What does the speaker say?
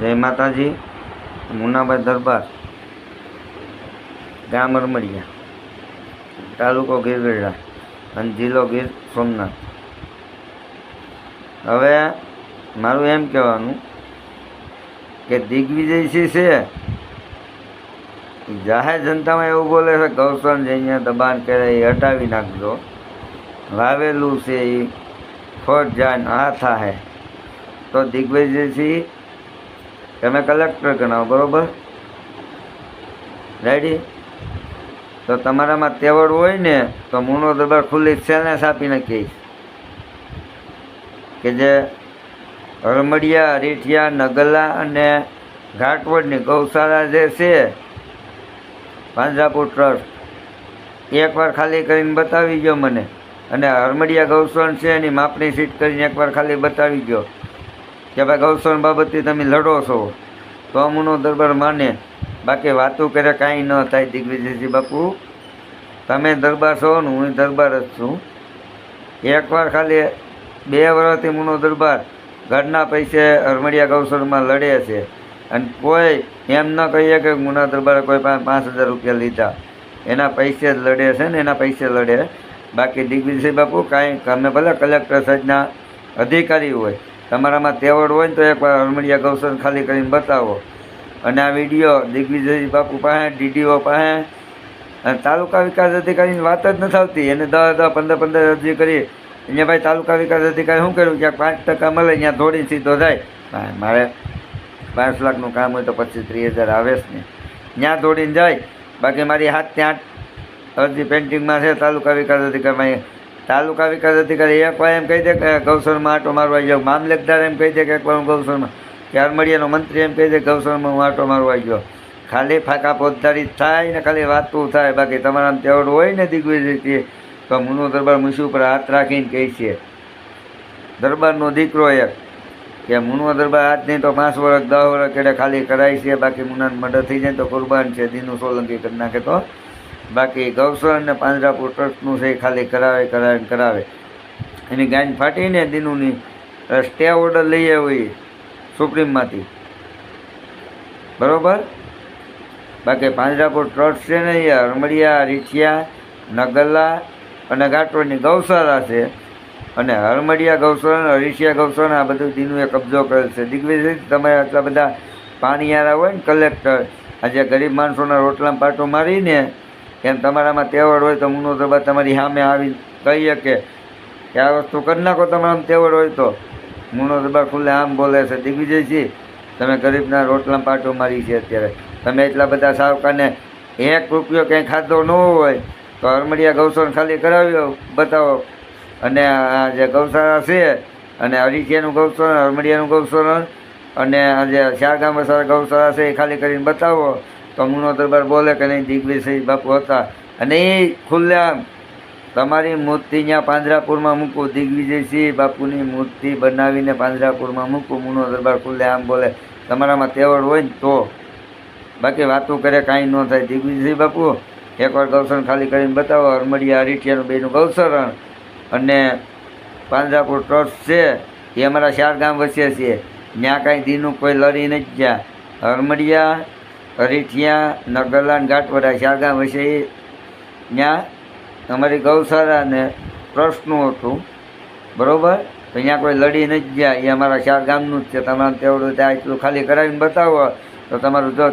જય માતાજી, મુનાભાઈ દરબાર, ગામ અરમડિયા, તાલુકો ગીરગઢડા અને જિલ્લો ગીર સોમનાથ. હવે મારું એમ કહેવાનું કે દિગ્વિજયસિંહ છે જાહેર જનતામાં એવું બોલે છે કૌશન જે અહીંયા દબાણ કરે એ હટાવી નાખજો. વાવેલું છે એ, ખોટ જાય ને આ થાય તો દિગ્વિજયસિંહ તમે કલેક્ટર ગણાવો, બરોબર? રેડી તો તમારામાં તેવડ હોય ને, તો મૂનો દબાણ ખુલ્લી સેલેસ આપીને કહીશ કે જે હરમડિયા રીઠિયા, નગલા અને ઘાટવડની ગૌશાળા જે છે, પાંજરાપુર ટ્રસ્ટ, એકવાર ખાલી કરીને બતાવી ગયો મને. અને હરમડિયા ગૌસણ છે એની માપણી સીટ કરીને એકવાર ખાલી બતાવી ગયો કે ભાઈ ગૌસણ બાબતથી તમે લડો છો, તો અમુનો દરબાર માને. બાકી વાતું કરે કાંઈ ન થાય દિગ્વિજયજી બાપુ. તમે દરબાર છો ને હું દરબાર જ છું. એકવાર ખાલી બે વર્ષથી મુનો દરબાર ઘરના પૈસે હરમડિયા ગૌસરમાં લડે છે. અને કોઈ એમ ન કહીએ કે મુના દરબારે કોઈ પાંચ હજાર રૂપિયા લીધા. એના પૈસે જ લડે છે ને એના પૈસે લડે. બાકી દિગ્વિજય બાપુ કાંઈ તમે ભલે કલેક્ટર સાહેબના અધિકારી હોય તમારામાં તેવડ હોય ને તો એકવાર હરમડિયા ગૌસન ખાલી કરીને બતાવો. અને આ વીડિયો દિગ્વિજય બાપુ પાસે, ડીડીઓ પાસે, અને તાલુકા વિકાસ અધિકારીની વાત જ નથી આવતી. એને દસ દસ પંદર પંદર અરજી કરી. અહીંયા ભાઈ તાલુકા વિકાસ અધિકારી શું કર્યું? ક્યાંક પાંચ ટકા મળે, અહીંયા દોડી સીધો જાય. મારે પાંચ લાખનું કામ હોય તો પચીસ ત્રીસ હજાર આવે જ ને ત્યાં દોડીને જાય. બાકી મારી હાથ ત્યાં અરજી પેન્ટિંગમાં છે. તાલુકા વિકાસ અધિકારીમાં તાલુકા વિકાસ અધિકારી એકવાર એમ કહી દે કે ગૌસરમાં આટો મારવા ગયો. મામલતદાર એમ કહી દે કે એકવાર હું ગૌસરમાં, કે અરમડિયાનો મંત્રી એમ કહી દે ગૌસરમાં હું આટો મારવા ગયો. ખાલી ફાંકા પોતદારી થાય ને ખાલી વાતું થાય. બાકી તમારા તેવડ હોય ને દિગ્વિજયથી, તો મુનો દરબાર મુસી ઉપર હાથ રાખીને કહે છે. દરબારનો દીકરો એક, કે મુનો દરબાર આજ નહીં તો પાંચ વર્ષ દસ વર્ષ એટલે ખાલી કરાય છે. બાકી મુનાને મર્ડર થઈ જાય તો કુરબાન છે. દીનું સોલંકી કરી નાખે તો બાકી ગૌસણ અને પાંજરાપુર ટ્રસ્ટનું છે એ ખાલી કરાવે કરાવે કરાવે. એની ગાંઠ ફાટીને દીનુની સ્ટે ઓર્ડર લઈ આવી સુપ્રીમમાંથી બરાબર? બાકી પાંજરાપુર ટ્રસ્ટ છે ને એ હરમડિયા રીઠિયા નગલા અને ઘાટોની ગૌશાળા છે. અને હરમડિયા ગૌશાળા હરીશિયા ગૌશાળા આ બધું દીનુએ કબજો કરેલ છે. દિગ્વિજય, તમે આટલા બધા પાણીયારા હોય ને કલેક્ટર આજે ગરીબ માણસોના રોટલા પાટો મારીને એમ તમારામાં તેવડ હોય તો મુનો દરબાર તમારી સામે આવી કહી શકે. કે આ વસ્તુ કરી નાખો તમારામાં તેવડ હોય તો. મુનો દરબાર ખુલ્લે આમ બોલે છે, દિગ્વિજયજી, તમે ગરીબના રોટલા પાટો મારી છે અત્યારે. તમે એટલા બધા સાવકાને એક રૂપિયો ક્યાંય ખાધો ન હોય તો હરમડિયા ગૌશાળા ખાલી કરાવ્યો, બતાવો. અને આ જે ગૌશાળા છે, અને અરીચિયાનું ગૌશાળા હરમડિયાનું ગૌશાળા અને આ જે શારગામ ગૌશાળા છે એ ખાલી કરીને બતાવો. તો મુનો દરબાર બોલે કે નહીં, દિગ્વિજય બાપુ હતા. અને એ ખુલ્લા તમારી મૂર્તિ ત્યાં પાંજરાપુરમાં મૂકું દિગ્વિજયસિંહ બાપુની મૂર્તિ બનાવીને પાંજરાપુરમાં મૂકું મુનો દરબાર ખુલ્લે આમ બોલે. તમારામાં તેવડ હોય ને તો. બાકી વાતો કરે, કાંઈ ન થાય. દિગ્વિજયસિંહ બાપુ, એકવાર ગૌસરણ ખાલી કરીને બતાવો હરમડિયા હરીઠિયાનું બેનું ગૌસરણ અને પાંજરાપુર ટ્રસ્ટ છે, એ અમારા ચાર ગામ વચ્ચે છે. ત્યાં કાંઈ દીનું કોઈ લડી નથી ગયા. હરમડિયા હરીઠિયા નગરલા ને ઘાટવડા ચાર ગામ વચ્ચે એ ત્યાં અમારી ગૌશાળા ને ટ્રસ્ટનું હતું. બરાબર? તો અહીંયા કોઈ લડી નથી ગયા. એ અમારા શારગામનું જ છે. તમારે તેવડું ત્યાં એટલું ખાલી કરાવીને બતાવો. તો તમારું જો